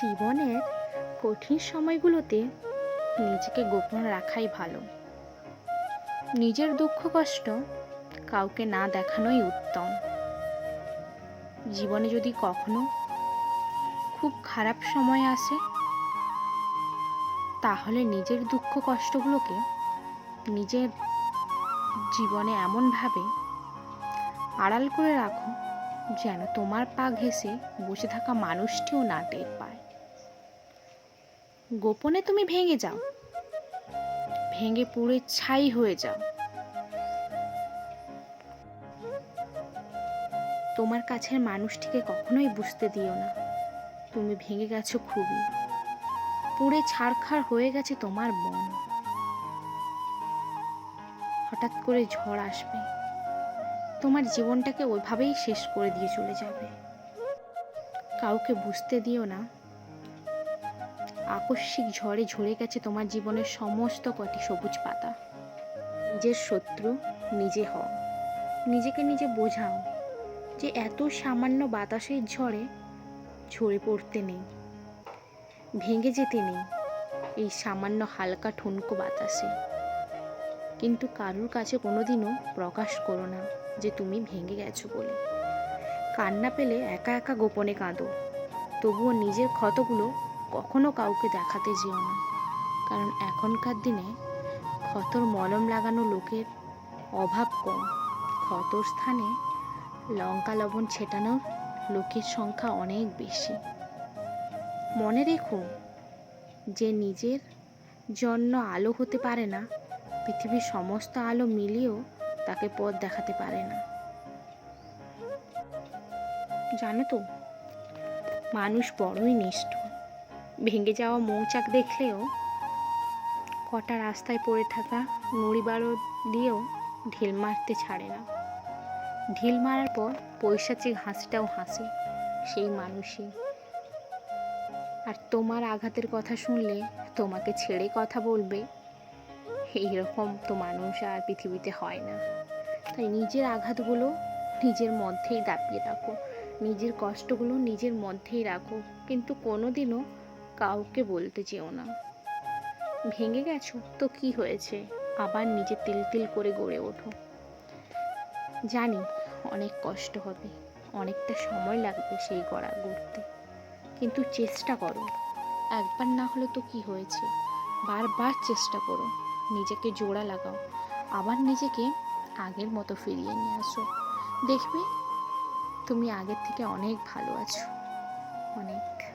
জীবনের কঠিন সময়গুলোতে নিজেকে গোপন রাখাই ভালো। নিজের দুঃখ কষ্ট কাউকে না দেখানোই উত্তম। জীবনে যদি কখনো খুব খারাপ সময় আসে, তাহলে নিজের দুঃখ কষ্টগুলোকে নিজের জীবনে এমনভাবে আড়াল করে রাখো যেন তোমার পা ঘেঁষে বসে থাকা মানুষটিও না টের পায়। গোপনে তুমি ভেঙে যাও। ভেঙে পুড়ে ছাই হয়ে যাও। তোমার কাছের মানুষটিকে কখনোই বুঝতে দিও না। তুমি ভেঙে গেছো খুবই। পুড়ে ছাড়খাড় হয়ে গেছে তোমার মন। হঠাৎ করে ঝড় আসবে। তোমার জীবনটাকে ওইভাবেই শেষ করে দিয়ে চলে যাবে। কাউকে বুঝতে দিও না। আকস্মিক ঝড়ে ঝরে গেছে তোমার জীবনের সমস্ত কটি সবুজ পাতা। নিজের শত্রু, নিজে হও। নিজেকে নিজে বোঝাও যে এত সামান্য বাতাসের ঝড়ে ঝরে পড়তে নেই, ভেঙে যেতে নেই এই সামান্য হালকা ঠুনকো বাতাসে। কিন্তু কারুর কাছে কোনোদিনও প্রকাশ করো না যে তুমি ভেঙে গেছো বলে। কান্না পেলে একা একা গোপনে কাঁদো। তবুও নিজের ক্ষতগুলো কখনো কাউকে দেখাতে যেও না। কারণ এখনকার দিনে ক্ষতর মলম লাগানো লোকের অভাব কম। ক্ষতর স্থানে লঙ্কা লবণ ছেটানোর লোকের সংখ্যা অনেক বেশি। মনে রেখো, যে নিজের জন্য আলো হতে পারে না পৃথিবীর সমস্ত আলো মিলিয়েও তাকে পথ দেখাতে পারে না। জানো তো, মানুষ বড়ই নিষ্ঠুর। ভেঙে যাওয়া মৌচাক দেখলেও, কটা রাস্তায় পড়ে থাকা নুড়ি বারো দিয়েও ঢিল মারতে ছাড়ে না। ঢিল মারার পর পৈশাচিক হাসিটাও হাসে সেই মানুষই। আর তোমার আঘাতের কথা শুনলে তোমাকে ছেড়ে কথা বলবে এইরকম তো মানুষ আর পৃথিবীতে হয় না। তাই নিজের আঘাতগুলো নিজের মধ্যেই দাপিয়ে রাখো। নিজের কষ্টগুলো নিজের মধ্যেই রাখো। কিন্তু কোনোদিনও কাউকে বলতে যেও না। ভেঙে গেছো? তো কি হয়েছে? আবার নিজে তিল তিল করে গড়ে ওঠো। জানি অনেক কষ্ট হবে। অনেকটা সময় লাগবে সেই গড়া গড়তে। কিন্তু চেষ্টা করো। একবার না হলে তো কি হয়েছে? বারবার চেষ্টা করো। নিজেকে জোড়া লাগাও। আবার নিজেকে আগের মতো ফিরিয়ে নিয়ে আসো। দেখবে তুমি আগের থেকে অনেক ভালো আছো। অনেক।